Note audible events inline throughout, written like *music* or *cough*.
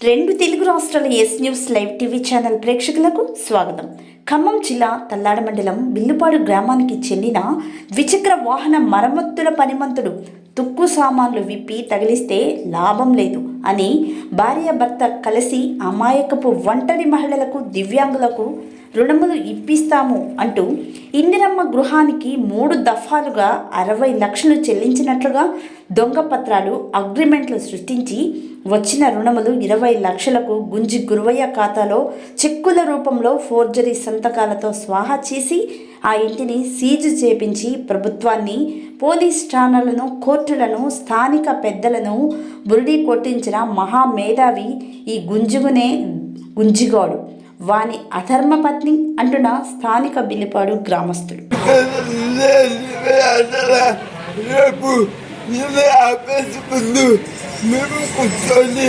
రెండు తెలుగు రాష్ట్రాల S news live TV channel ప్రేక్షకులకు స్వాగతం. ఖమ్మం జిల్లా తల్లాడ మండలం బిల్లుపాడు గ్రామానికి చెందిన ద్విచక్ర వాహన మరమ్మతుల పనిమంతుడు తుక్కు సామాన్లు విప్పి తగిలిస్తే లాభం లేదు అని భార్యాభర్త కలిసి అమాయకపు ఒంటరి మహిళలకు దివ్యాంగులకు రుణములు ఇప్పిస్తాము అంటూ ఇందిరమ్మ గృహానికి మూడు దఫాలుగా అరవై లక్షలు చెల్లించినట్లుగా దొంగ పత్రాలు అగ్రిమెంట్లు సృష్టించి వచ్చిన రుణములు ఇరవై లక్షలకు గుంజి గురువయ్య ఖాతాలో చెక్కుల రూపంలో ఫోర్జరీ సంతకాలతో స్వాహా చేసి ఆ ఇంటిని సీజు చేపించి ప్రభుత్వాన్ని పోలీస్ స్టానర్లను కోర్టులను స్థానిక పెద్దలను బురిడి కొట్టించిన మహామేధావి ఈ గుంజుగునే గుంజిగాడు. వాని అధర్మపత్ని అంటున్న స్థానిక బిల్లిపాడు గ్రామస్తుడు. రేపు నేను ఆఫీస్ ముందు మేము కూర్చొని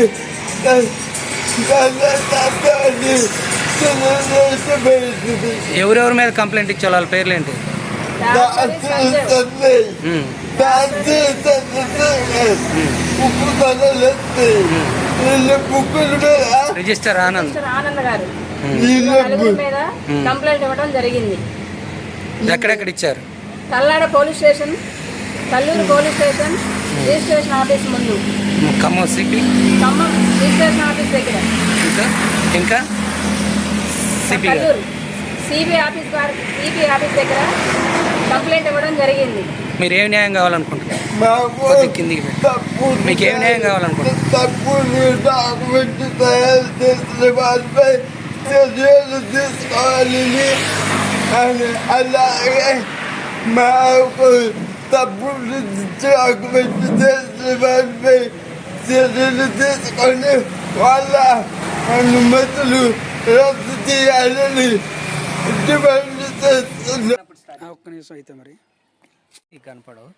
ఎవరెవరి మీద కంప్లైంట్ ఇచ్చారు వాళ్ళ పేర్లు ఏంటి ఉమ్, బుక్కులు రిజిస్టర్ ఆనంద్. ఆనంద్ గారు. నలుగురి మీద కంప్లైంట్ ఇవ్వడం జరిగింది. ఎక్కడెక్కడ ఇచ్చారు Kallada police station Kalluru police station registration office ముందు. Khammam CP Khammam registration office దగ్గర. ఇంకా? ఇంకా? సిపి కల్లూరు సిబి ఆఫీస్ గారు సిబి ఆఫీస్ దగ్గర కంప్లైంట్ ఇవ్వడం జరిగింది. మీరు ఏం న్యాయం కావాలనుకుంటున్నారు? కిందికి మీకు ఏం న్యాయం కావాలనుకుంటున్నారు? తప్పులు డాక్యుమెంట్ أنا على ما أقول తీసుకోవాలని అని అలాగే మాకు తప్పులు డాక్యుమెంట్ ولا أنا مثل తీసుకొని వాళ్ళ అనుమతులు ఒక్క నిమిషం అయితే మరి కనపడవు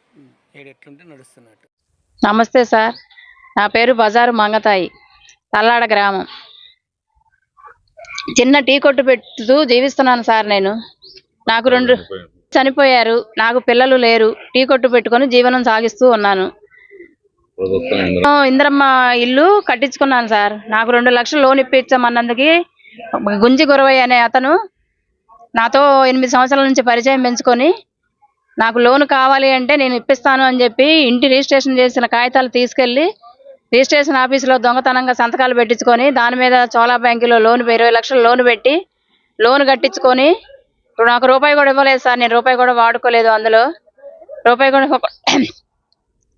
నడుస్తున్నట్టు నమస్తే సార్. నా పేరు బజారు మంగతాయి తల్లాడ గ్రామం. చిన్న టీ కొట్టు పెడుతూ జీవిస్తున్నాను సార్ నేను. నాకు రెండు చనిపోయారు నాకు పిల్లలు లేరు. టీ కొట్టు పెట్టుకొని జీవనం సాగిస్తూ ఉన్నాను. ఇందిరమ్మ ఇల్లు కట్టించుకున్నాను సార్. నాకు రెండు లక్షలు లోన్ ఇప్పించమన్నందుకు గుంజి గురవయ్య అనే అతను నాతో ఎనిమిది సంవత్సరాల నుంచి పరిచయం పెంచుకొని నాకు లోన్ కావాలి అంటే నేను ఇప్పిస్తాను అని చెప్పి ఇంటి రిజిస్ట్రేషన్ చేసిన కాగితాలు తీసుకెళ్ళి రిజిస్ట్రేషన్ ఆఫీసులో దొంగతనంగా సంతకాలు పెట్టించుకొని దాని మీద చోళా బ్యాంకులో లోన్ ఇరవై లక్షలు లోన్ పెట్టి లోన్ కట్టించుకొని ఇప్పుడు నాకు రూపాయి కూడా ఇవ్వలేదు సార్ నేను రూపాయి కూడా వాడుకోలేదు అందులో. రూపాయి కూడా *coughs*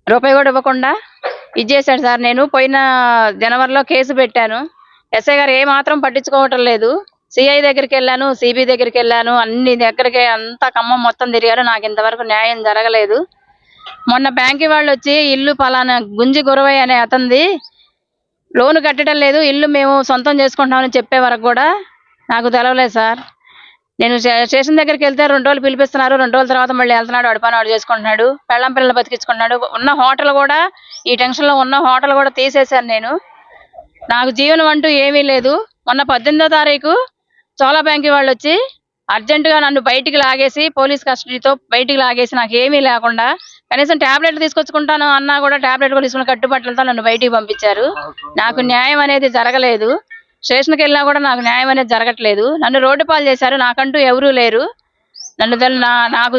రూపాయి కూడా ఇవ్వకుండా ఇచ్చేసాడు సార్. నేను పోయిన జనవరిలో కేసు పెట్టాను. ఎస్ఐ గారు ఏ మాత్రం పట్టించుకోవటం లేదు. సిఐ దగ్గరికి వెళ్ళాను సిబి దగ్గరికి వెళ్ళాను అన్ని దగ్గరికి అంతా ఖమ్మం మొత్తం తిరిగారు నాకు ఇంతవరకు న్యాయం జరగలేదు. మొన్న బ్యాంకు వాళ్ళు వచ్చి ఇల్లు పలానా గుంజి గురవయ్య అనే అతంది లోన్ కట్టడం లేదు ఇల్లు మేము సొంతం చేసుకుంటామని చెప్పే వరకు కూడా నాకు తెలవలేదు సార్. నేను స్టేషన్ దగ్గరికి వెళ్తే రెండు రోజులు పిలిపిస్తున్నారు రెండు రోజుల తర్వాత మళ్ళీ వెళ్తున్నాడు వాడి వాడు చేసుకుంటున్నాడు పెళ్ళం పిల్లలు బతికించుకుంటున్నాడు. ఉన్న హోటల్ కూడా ఈ టెన్షన్లో ఉన్న హోటల్ కూడా తీసేశాను నేను. నాకు జీవనం అంటూ ఏమీ లేదు. మొన్న పద్దెనిమిదో తారీఖు చోళా బ్యాంక్ వాళ్ళు వచ్చి అర్జెంటుగా నన్ను బయటికి లాగేసి పోలీస్ కస్టడీతో బయటికి లాగేసి నాకు ఏమీ లేకుండా కనీసం టాబ్లెట్ తీసుకొచ్చుకుంటాను అన్నా కూడా టాబ్లెట్ కూడా తీసుకుని కట్టుబట్టలతో నన్ను బయటికి పంపించారు. నాకు న్యాయం అనేది జరగలేదు. స్టేషన్కి వెళ్ళినా కూడా నాకు న్యాయం అనేది జరగట్లేదు. నన్ను రోడ్డు పాలు చేశారు. నాకంటూ ఎవరూ లేరు. నన్ను నా నాకు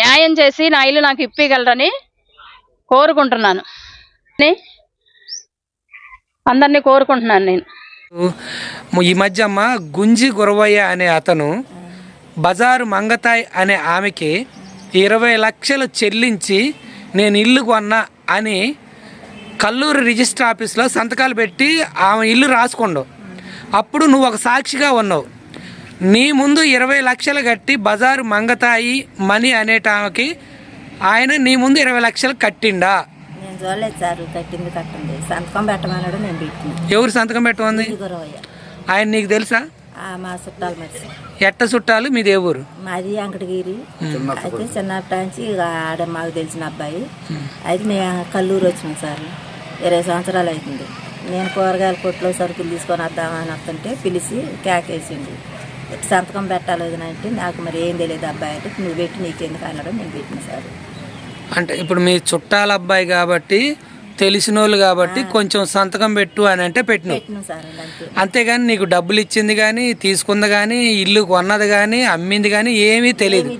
న్యాయం చేసి నా ఇల్లు నాకు ఇప్పగలరని కోరుకుంటున్నాను. అందరినీ కోరుకుంటున్నాను నేను. ఈ మధ్య అమ్మ గుంజి గురవయ్య అనే అతను బజారు మంగతాయ్ అనే ఆమెకి ఇరవై లక్షలు చెల్లించి నేను ఇల్లు కొన్నా అని కల్లూరు రిజిస్టర్ ఆఫీస్లో సంతకాలు పెట్టి ఆమె ఇల్లు రాసుకుండు. అప్పుడు నువ్వు ఒక సాక్షిగా ఉన్నావు. నీ ముందు ఇరవై లక్షలు కట్టి బజారు మంగతాయి మణి అనేటామెకి ఆయన నీ ముందు ఇరవై లక్షలు కట్టిండా? నేను చూడలేదు సార్ కట్టింది కట్టింది సంతకం పెట్టమన్నాడు నేను పెట్టిన. ఎవరు సంతకం పెట్టమంది? ఆయన నీకు తెలుసా? మా చుట్టాలు ఎట్ట చుట్టాలు? మీది ఏ ఊరు? మాది అంకటగిరి అయితే చిన్నప్పటి నుంచి ఆడ మాకు తెలిసిన అబ్బాయి. అయితే మేము కల్లూరు వచ్చినాం సార్. ఇరవై సంవత్సరాలు అవుతుంది. నేను కూరగాయల కొట్లో సరుకులు తీసుకొని వద్దామని వస్తుంటే పిలిచి కేకేసిండు సంతకం పెట్టాలి అంటే నాకు మరి ఏం తెలియదు అబ్బాయి అంటే నువ్వు పెట్టి నీకెందుకు అన్నాడు నేను పెట్టిన సార్. అంటే ఇప్పుడు మీ చుట్టాల అబ్బాయి కాబట్టి తెలిసిన వాళ్ళు కాబట్టి కొంచెం సంతకం పెట్టు అని అంటే పెట్టిను అంతేగాని నీకు డబ్బులు ఇచ్చింది కానీ తీసుకుంది కానీ ఇల్లు కొన్నది కానీ అమ్మింది కానీ ఏమీ తెలియదు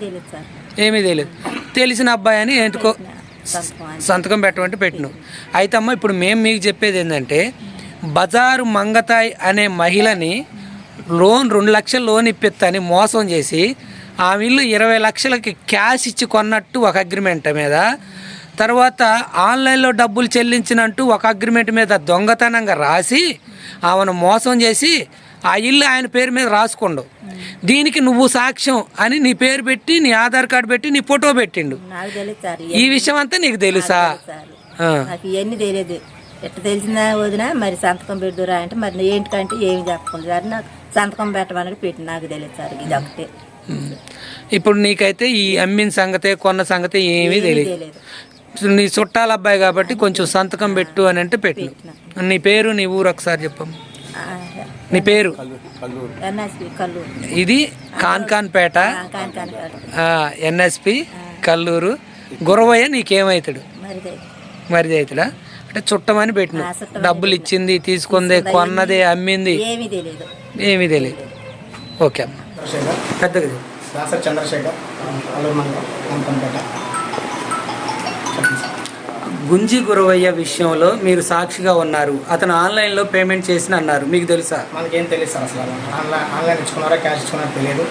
ఏమీ తెలియదు తెలిసిన అబ్బాయి అని ఎందుకో సంతకం అని. సంతకం పెట్టమంటే పెట్టిను. అయితే అమ్మ ఇప్పుడు మేము మీకు చెప్పేది ఏంటంటే బజారు మంగతాయ్ అనే మహిళని లోన్ రెండు లక్షలు లోన్ ఇప్పిత్తని మోసం చేసి ఆమె ఇల్లు ఇరవై లక్షలకి క్యాష్ ఇచ్చి కొన్నట్టు ఒక అగ్రిమెంట్ మీద తర్వాత ఆన్లైన్లో డబ్బులు చెల్లించినట్టు ఒక అగ్రిమెంట్ మీద దొంగతనంగా రాసి ఆమెను మోసం చేసి ఆ ఇల్లు ఆయన పేరు మీద రాసుకోండు. దీనికి నువ్వు సాక్ష్యం అని నీ పేరు పెట్టి నీ ఆధార్ కార్డు పెట్టి నీ ఫోటో పెట్టిండు. ఈ విషయం అంతా నీకు తెలుసా ఇవన్నీ తెలియదు ఎట్ట తెలిసిందా వదిన మరి సంతకం పెట్టురా అంటే మరి ఏంటికంటే ఏమి చెప్పకుండా నాకు సంతకం పెట్టమని పెట్టి నాకు తెలియదు సార్ ఇది ఒకటే ఇప్పుడు నీకైతే ఈ అమ్మిన సంగతే కొన్న సంగతే ఏమీ తెలియదు నీ చుట్టాల అబ్బాయి కాబట్టి కొంచెం సంతకం పెట్టు అని అంటే పెట్టు నీ పేరు నీ ఊరు ఒకసారి చెప్పమ్మ. నీ పేరు? ఇది కాన్కాన్పేట. కాని కాని ఎన్ఎస్పి కల్లూరు. గురవయ్య నీకేమవుతాడు మరి మరిది అవుతాడా? అంటే చుట్టమని పెట్టిన. డబ్బులు ఇచ్చింది తీసుకుంది కొన్నది అమ్మింది. ఏమీ తెలియదు ఏమీ తెలియదు ఓకే అమ్మ. చంద్రశేఖర్. పెద్దగా. దాసర్ చంద్రశేఖర్ అల్లూరు మండలం కంపంపేట చెప్పండి సార్ గుంజి గురవయ్య విషయంలో మీరు సాక్షిగా ఉన్నారు. అతను ఆన్లైన్లో పేమెంట్ చేసిన అన్నారు. మీకు తెలుసా? మనకేం తెలియదు సార్ అసలు. ఆన్లైన్ ఆన్లైన్ ఇచ్చుకున్నారా క్యాష్ ఇచ్చుకున్నారో తెలియదు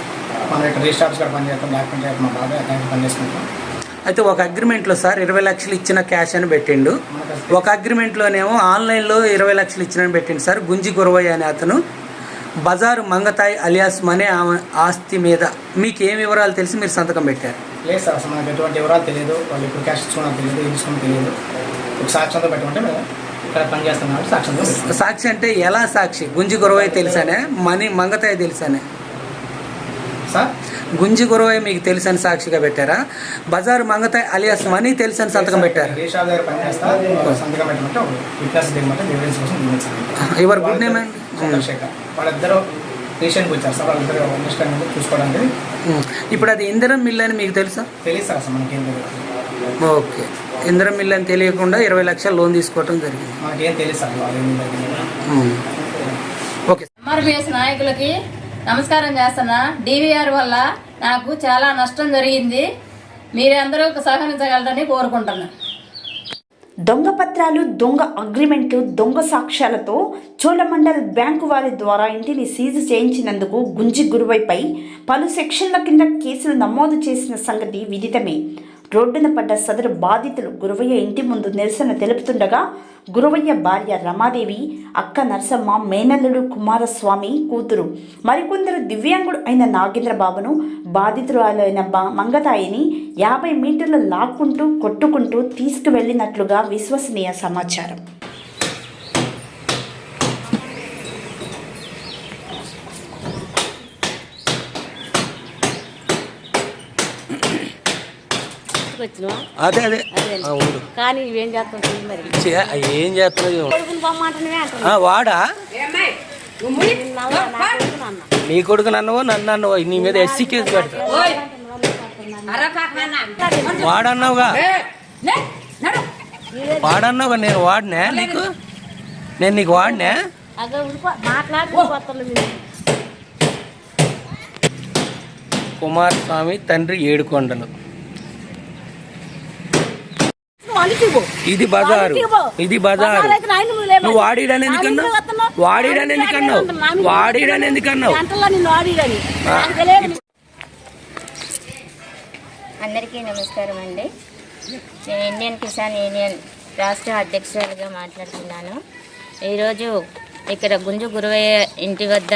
మనం ఇక్కడ రిజిస్టార్స్ కూడా పని చేస్తాం డాక్యుమెంట్ చేస్తాం మా బాబాయ్ అతనికి పని చేసుకుంటాం. అయితే ఒక అగ్రిమెంట్లో సార్ ఇరవై లక్షలు ఇచ్చిన క్యాష్ అని పెట్టిండు. ఒక అగ్రిమెంట్లోనేమో ఆన్లైన్లో ఇరవై లక్షలు ఇచ్చినని పెట్టిండు సార్. గుంజి గురవయ్య అనే అతను. బజారు మంగతాయ్ అలియాస్ మనే ఆస్తి మీద. మీకు ఏం వివరాలు తెలిసి మీరు సంతకం పెట్టారు? లేదు సార్ అసలు మనకి ఎటువంటి వివరాలు తెలియదు. వాళ్ళు ఇప్పుడు క్యాష్ ఇచ్చుకున్నారో తెలియదు ఏం ఇచ్చుకున్నారో తెలియదు. ఒక సాక్ష్యంతో పెట్టమంటే మేము ఇక్కడ పని చేస్తాం కాబట్టి సాక్ష్యంతో. సాక్షి అంటే ఎలా సాక్షి? గుంజి గురవయ్య తెలుసానే? మనీ మంగతాయ్ తెలుసానే? సార్? గుంజి గురవయ్య మీకు తెలుసని సాక్షిగా పెట్టారా? బజారు మంగతాయ్ అలియాస్ మనీ తెలుసని సంతకం పెట్టారు? ఎవరి గుడ్ నేమ్ అండి? వాళ్ళిద్దరూ రీసెంట్గా వచ్చారు సార్ వాళ్ళిద్దరు అండర్స్టాండింగ్ చూసుకోవడానికి. ఉమ్. ఇప్పుడు అది ఇందిరం మిల్ అని మీకు తెలుసా? తెలియదు సార్ అసలు మనకేం తెలియదు ఓకే. ఇందిరం మిల్ అని తెలియకుండా ఇరవై లక్షలు లోన్ తీసుకోవడం జరిగింది. మనకేం తెలియదు సార్ వాళ్ళు. ఓకే. ఎంఆర్పిఎస్ నాయకులకి నమస్కారం చేస్తున్నా. డివిఆర్ వల్ల నాకు చాలా నష్టం జరిగింది. మీరందరూ సహకరించగలరని కోరుకుంటున్నాను దొంగ పత్రాలు దొంగ అగ్రిమెంట్లు దొంగ సాక్ష్యాలతో చోళమండల్ బ్యాంకు వారి ద్వారా ఇంటిని సీజు చేయించినందుకు గుంజి గురువైపై పలు సెక్షన్ల కింద కేసులు నమోదు చేసిన సంగతి విదితమే. రోడ్డున పడ్డ సదరు బాధితులు గురవయ్య ఇంటి ముందు నిరసన తెలుపుతుండగా గురవయ్య భార్య రమాదేవి అక్క నరసమ్మ మేనల్లుడు కుమారస్వామి కూతురు మరికొందరు దివ్యాంగుడు అయిన నాగేంద్రబాబును బాధితురాలైన బా మంగతాయిని యాభై మీటర్లు లాక్కుంటూ కొట్టుకుంటూ తీసుకువెళ్ళినట్లుగా విశ్వసనీయ సమాచారం. అదే అదే. ఆ, ఊరు కానీ ఇవేం చేస్తాం మరి. ఏం చేస్తున్నావు కొడుకుని పొమ్మంటేనే అంటున్నా. ఆ, వాడా? నిన్న నా కొడుకుని అన్న. నీ కొడుకు నన్నవో నన్ను అన్నవో నీ మీద ఎస్సీ కేసు పెడతా. వాడన్నావుగా? వాడన్నావుగా? నేను వాడినా నీకు? నేను నీకు వాడినా? ఉడిపో కుమారస్వామి తండ్రి ఏడుకొండలు. ఇది బజారు. ఇది బజారు. నువ్వు వాడిడని ఎందుకన్నావు? వాడిడని ఎందుకన్నావు? వాడిడని ఎందుకన్నావు. అందరికీ నమస్కారం అండి. నేను ఇండియన్ కిసాన్ యూనియన్ రాష్ట్ర అధ్యక్షురాలుగా మాట్లాడుతున్నాను. ఈరోజు ఇక్కడ గుంజు గురువయ్య ఇంటి వద్ద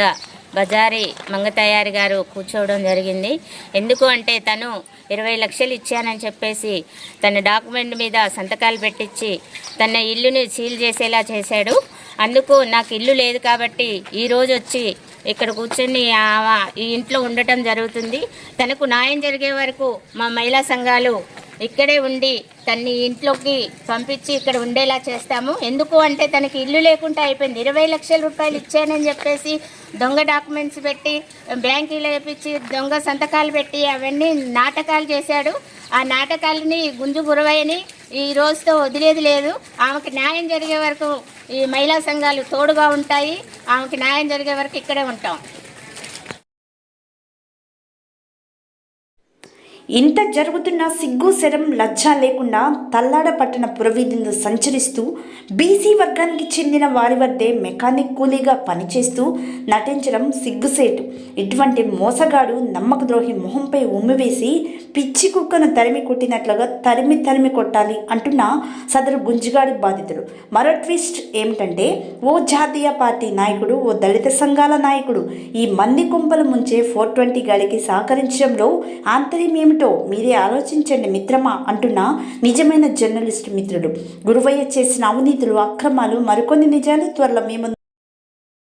బజారి మంగతయారి గారు కూర్చోవడం జరిగింది. ఎందుకు అంటే తను ఇరవై లక్షలు ఇచ్చానని చెప్పేసి తన డాక్యుమెంట్ మీద సంతకాలు పెట్టించి తన ఇల్లుని సీల్ చేసేలా చేశాడు. అందుకు నాకు ఇల్లు లేదు కాబట్టి ఈరోజు వచ్చి ఇక్కడ కూర్చొని ఈ ఇంట్లో ఉండటం జరుగుతుంది. తనకు న్యాయం జరిగే వరకు మా మహిళా సంఘాలు ఇక్కడే ఉండి తన్ని ఇంట్లోకి పంపించి ఇక్కడ ఉండేలా చేస్తాము. ఎందుకు అంటే తనకి ఇల్లు లేకుండా అయిపోయింది. ఇరవై లక్షల రూపాయలు ఇచ్చానని చెప్పేసి దొంగ డాక్యుమెంట్స్ పెట్టి బ్యాంకీలో వేపించి దొంగ సంతకాలు పెట్టి అవన్నీ నాటకాలు చేశాడు. ఆ నాటకాలని గుంజు గురవయ్యని ఈ రోజుతో వదిలేది లేదు. ఆమెకి న్యాయం జరిగే వరకు ఈ మహిళా సంఘాలు తోడుగా ఉంటాయి. ఆమెకి న్యాయం జరిగే వరకు ఇక్కడే ఉంటాం. ఇంత జరుగుతున్న సిగ్గు శరం లజ్జ లేకుండా తల్లాడ పట్టణ పురవీధులను సంచరిస్తూ బీసీ వర్గానికి చెందిన వారి వద్దే మెకానిక్ కూలీగా పనిచేస్తూ నటించడం సిగ్గుసేటు. ఇటువంటి మోసగాడు నమ్మక ద్రోహి మొహంపై ఉమ్మివేసి పిచ్చి కుక్కను తరిమి కొట్టినట్లుగా తరిమి తరిమి కొట్టాలి అంటున్న సదరు గుంజుగాడి బాధితుడు. మరో ట్విస్ట్ ఏమిటంటే ఓ జాతీయ పార్టీ నాయకుడు ఓ దళిత సంఘాల నాయకుడు ఈ మంది కుంపలు ముంచే ఫోర్ ట్వంటీ గాడికి సహకరించడంలో ఆంతర్యం ఏమిటో మీరే ఆలోచించండి మిత్రమా అంటున్న నిజమైన జర్నలిస్టు మిత్రుడు. గురువయ్య చేసిన అవినీతులు అక్రమాలు మరికొన్ని నిజాలు త్వరలో మేము